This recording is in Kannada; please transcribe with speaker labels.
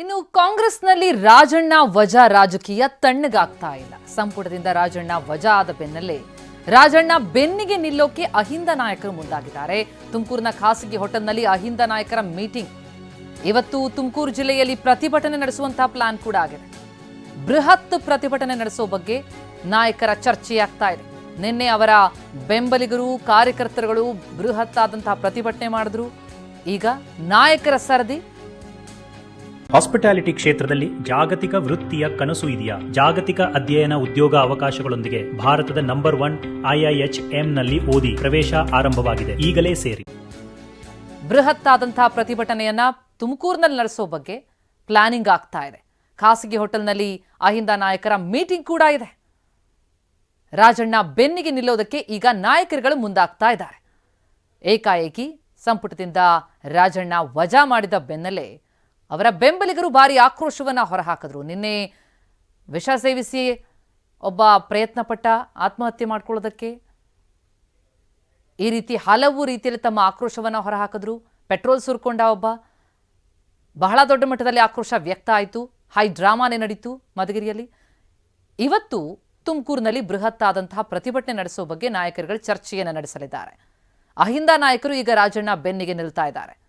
Speaker 1: ಇನ್ನು ಕಾಂಗ್ರೆಸ್ನಲ್ಲಿ ರಾಜಣ್ಣ ವಜಾ ರಾಜಕೀಯ ತಣ್ಣಗಾಗ್ತಾ ಇಲ್ಲ. ಸಂಪುಟದಿಂದ ರಾಜಣ್ಣ ವಜಾ ಆದ ಬೆನ್ನಲ್ಲೇ ರಾಜಣ್ಣ ಬೆನ್ನಿಗೆ ನಿಲ್ಲೋಕೆ ಅಹಿಂದ ನಾಯಕರು ಮುಂದಾಗಿದ್ದಾರೆ. ತುಮಕೂರಿನ ಖಾಸಗಿ ಹೋಟೆಲ್ನಲ್ಲಿ ಅಹಿಂದ ನಾಯಕರ ಮೀಟಿಂಗ್. ಇವತ್ತು ತುಮಕೂರು ಜಿಲ್ಲೆಯಲ್ಲಿ ಪ್ರತಿಭಟನೆ ನಡೆಸುವಂತಹ ಪ್ಲಾನ್ ಕೂಡ ಆಗಿದೆ. ಬೃಹತ್ ಪ್ರತಿಭಟನೆ ನಡೆಸೋ ಬಗ್ಗೆ ನಾಯಕರ ಚರ್ಚೆಯಾಗ್ತಾ ಇದೆ. ನಿನ್ನೆ ಅವರ ಬೆಂಬಲಿಗರು, ಕಾರ್ಯಕರ್ತರುಗಳು ಬೃಹತ್ ಆದಂತಹ ಪ್ರತಿಭಟನೆ ಮಾಡಿದ್ರು. ಈಗ ನಾಯಕರ ಸರದಿ
Speaker 2: ಹಾಸ್ಪಿಟಾಲಿಟಿ ಕ್ಷೇತ್ರದಲ್ಲಿ ಜಾಗತಿಕ ವೃತ್ತಿಯ ಕನಸು ಇದೆಯಾ? ಜಾಗತಿಕ ಅಧ್ಯಯನ ಉದ್ಯೋಗ ಅವಕಾಶಗಳೊಂದಿಗೆ ಭಾರತದ ನಂಬರ್ ಒನ್ ಐಐಎಚ್ನಲ್ಲಿ ಓದಿ ಪ್ರವೇಶ ಆರಂಭವಾಗಿದೆ. ಈಗಲೇ ಸೇರಿ.
Speaker 1: ಬೃಹತ್ ಆದಂತಹ ಪ್ರತಿಭಟನೆಯನ್ನ ತುಮಕೂರಿನಲ್ಲಿ ನಡೆಸೋ ಬಗ್ಗೆ ಪ್ಲಾನಿಂಗ್ ಆಗ್ತಾ ಇದೆ. ಖಾಸಗಿ ಹೋಟೆಲ್ನಲ್ಲಿ ಅಹಿಂದ ನಾಯಕರ ಮೀಟಿಂಗ್ ಕೂಡ ಇದೆ. ರಾಜಣ್ಣ ಬೆನ್ನಿಗೆ ನಿಲ್ಲೋದಕ್ಕೆ ಈಗ ನಾಯಕರುಗಳು ಮುಂದಾಗ್ತಾ ಇದ್ದಾರೆ. ಏಕಾಏಕಿ ಸಂಪುಟದಿಂದ ರಾಜಣ್ಣ ವಜಾ ಮಾಡಿದ ಬೆನ್ನಲ್ಲೇ ಅವರ ಬೆಂಬಲಿಗರು ಭಾರಿ ಆಕ್ರೋಶವನ್ನ ಹೊರಹಾಕಿದ್ರು. ನಿನ್ನೆ ವಿಷ ಸೇವಿಸಿ ಒಬ್ಬ ಪ್ರಯತ್ನ ಪಟ್ಟ ಆತ್ಮಹತ್ಯೆ ಮಾಡ್ಕೊಳ್ಳೋದಕ್ಕೆ ಈ ರೀತಿ ಹಲವು ರೀತಿಯಲ್ಲಿ ತಮ್ಮ ಆಕ್ರೋಶವನ್ನ ಹೊರಹಾಕಿದ್ರು. ಪೆಟ್ರೋಲ್ ಸುರ್ಕೊಂಡ ಒಬ್ಬ. ಬಹಳ ದೊಡ್ಡ ಮಟ್ಟದಲ್ಲಿ ಆಕ್ರೋಶ ವ್ಯಕ್ತ ಆಯಿತು. ಹೈ ಡ್ರಾಮಾನೇ ನಡೀತು ಮಧುಗಿರಿಯಲ್ಲಿ. ಇವತ್ತು ತುಮಕೂರಿನಲ್ಲಿ ಬೃಹತ್ ಆದಂತಹ ಪ್ರತಿಭಟನೆ ನಡೆಸೋ ಬಗ್ಗೆ ನಾಯಕರುಗಳು ಚರ್ಚೆಯನ್ನು ನಡೆಸಲಿದ್ದಾರೆ. ಅಹಿಂದ ನಾಯಕರು ಈಗ ರಾಜಣ್ಣ ಬೆನ್ನಿಗೆ ನಿಲ್ತಾ ಇದ್ದಾರೆ.